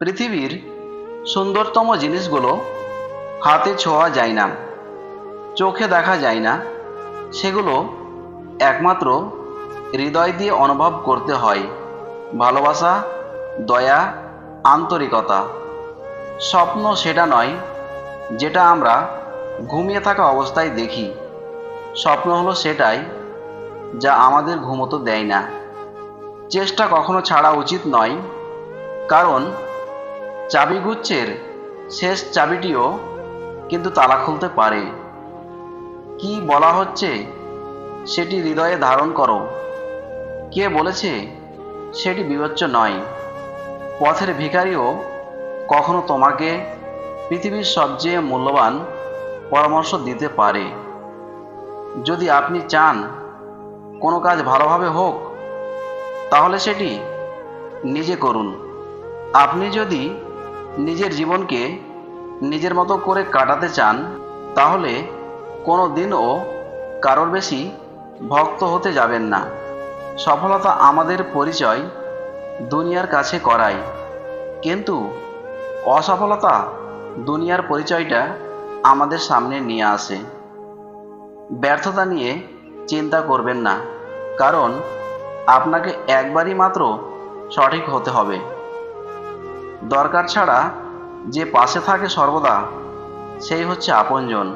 পৃথিবীর সুন্দরতম জিনিসগুলো হাতে ছোঁয়া যায় না, চোখে দেখা যায় না, সেগুলো একমাত্র হৃদয় দিয়ে অনুভব করতে হয়। ভালোবাসা, দয়া, আন্তরিকতা। স্বপ্ন সেটা নয়, যেটা আমরা ঘুমিয়ে থাকা অবস্থায় দেখি। স্বপ্ন হলো সেটাই যা আমাদের ঘুমোতে দেয় না। চেষ্টা কখনো ছাড়া উচিত নয়, কারণ চাবিগুচ্ছের শেষ চাবিটিও কিন্তু তালা খুলতে পারে। কি বলা হচ্ছে সেটি হৃদয়ে ধারণ করো। কে বলেছে সেটি বিবেচ্য নয়। পথের ভিখারিও কখনো তোমাকে পৃথিবীর সবচেয়ে মূল্যবান পরামর্শ দিতে পারে। যদি আপনি চান কোনো কাজ ভালোভাবে হোক, তাহলে সেটি নিজে করুন। আপনি যদি নিজের জীবনকে নিজের মতো করে কাটাতে চান, তাহলে কোনো দিনও কারোর বেশি ভক্ত হতে যাবেন না। সফলতা আমাদের পরিচয় দুনিয়ার কাছে করায়। কিন্তু অসফলতা দুনিয়ার পরিচয়টা আমাদের সামনে নিয়ে আসে। ব্যর্থতা নিয়ে চিন্তা করবেন না, কারণ আপনাকে একবারই মাত্র সঠিক হতে হবে। দরকার ছাড়া যে পাশে থাকে সর্বদা, সেই হচ্ছে আপনজন।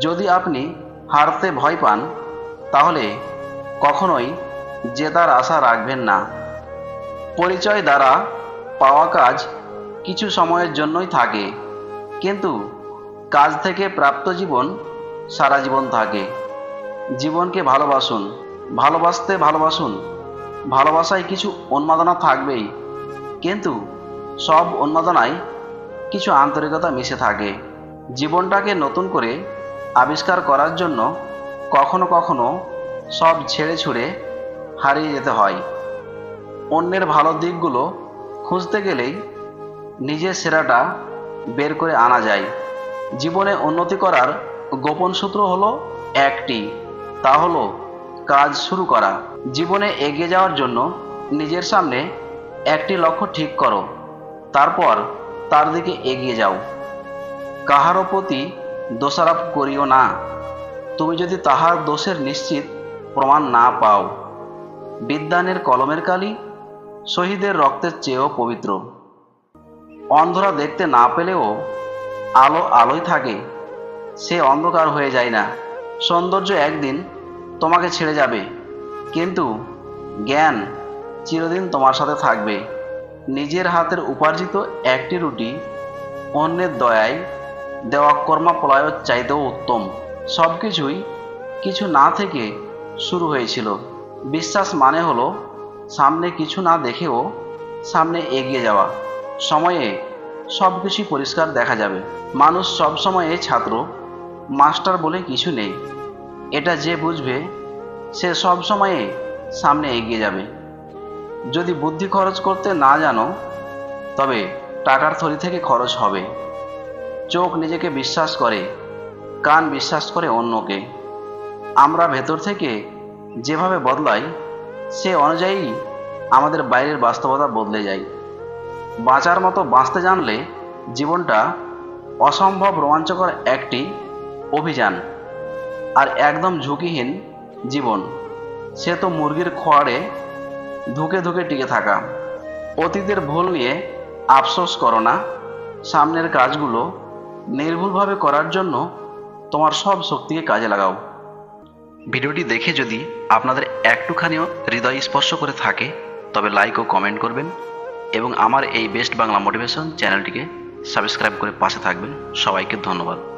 যদি আপনি হারতে ভয় পান, তাহলে কখনোই জেতার আশা রাখবেন না। পরিচয় দ্বারা পাওয়া কাজ কিছু সময়ের জন্যই থাকে, কিন্তু কাজ থেকে প্রাপ্ত জীবন সারা জীবন থাকে। জীবনকে ভালোবাসুন, ভালোবাসতে ভালোবাসুন, ভালোবাসায় কিছু উন্মাদনা থাকবেই, কিন্তু সব উন্মাদনায় কিছু আন্তরিকতা মিশে থাকে। জীবনটাকে নতুন করে আবিষ্কার করার জন্য কখনো কখনো সব ছেড়ে ছুড়ে হারিয়ে যেতে হয়। অন্যের ভালো দিকগুলো খুঁজতে গেলেই নিজের সেরাটা বের করে আনা যায়। জীবনে উন্নতি করার গোপন সূত্র হলো একটি, তা হলো কাজ শুরু করা। জীবনে এগিয়ে যাওয়ার জন্য নিজের সামনে একটি লক্ষ্য ঠিক করো। তারপর তার দিকে এগিয়ে যাও। কাহারও প্রতি দোষারোপ করিও না। তুমি যদি তাহার দোষের নিশ্চিত প্রমাণ না পাও বিদ্যানের কলমের কালি শহীদের রক্তের চেয়েও পবিত্র। অন্ধরা দেখতে না পেলেও আলো আলোই থাকে, সে অন্ধকার হয়ে যায় না। সৌন্দর্য একদিন তোমাকে ছেড়ে যাবে, কিন্তু জ্ঞান চিরদিন তোমার সাথে থাকবে। নিজের হাতের উপার্জিত একটি রুটি অন্যের দয়ায় দেওয়া কর্মাপলায়ের চাইতেও উত্তম। সব কিছুই কিছু না থেকে শুরু হয়েছিল। বিশ্বাস মানে হলো সামনে কিছু না দেখেও সামনে এগিয়ে যাওয়া। সময়ে সব কিছুই পরিষ্কার দেখা যাবে। মানুষ সব সময়ে ছাত্র, মাস্টার বলে কিছু নেই। এটা যে বুঝবে, সে সব সময়ে সামনে এগিয়ে যাবে। যদি বুদ্ধি খরচ করতে না জানো, তবে টাকার থলি থেকে খরচ হবে। চোখ নিজেকে বিশ্বাস করে, কান বিশ্বাস করে অন্যকে। আমরা ভেতর থেকে যেভাবে বদলাই, সে অনুযায়ী আমাদের বাইরের বাস্তবতা বদলে যায়। বাঁচার মতো বাঁচতে জানলে জীবনটা অসম্ভব রোমাঞ্চকর একটি অভিযান আর একদম ঝুঁকিহীন জীবন। সে তো মুরগির খোয়ারে ধুকে ধুকে টিকে থাকা। অতীতের ভুল নিয়ে আফসোস করো না। সামনের কাজগুলো নির্ভুলভাবে করার জন্য তোমার সব শক্তিকে কাজে লাগাও। ভিডিওটি দেখে যদি আপনাদের একটুখানিও হৃদয় স্পর্শ করে থাকে, তবে লাইক ও কমেন্ট করবেন এবং আমার এই বেস্ট বাংলা মোটিভেশন চ্যানেলটিকে সাবস্ক্রাইব করে পাশে থাকবেন। সবাইকে ধন্যবাদ।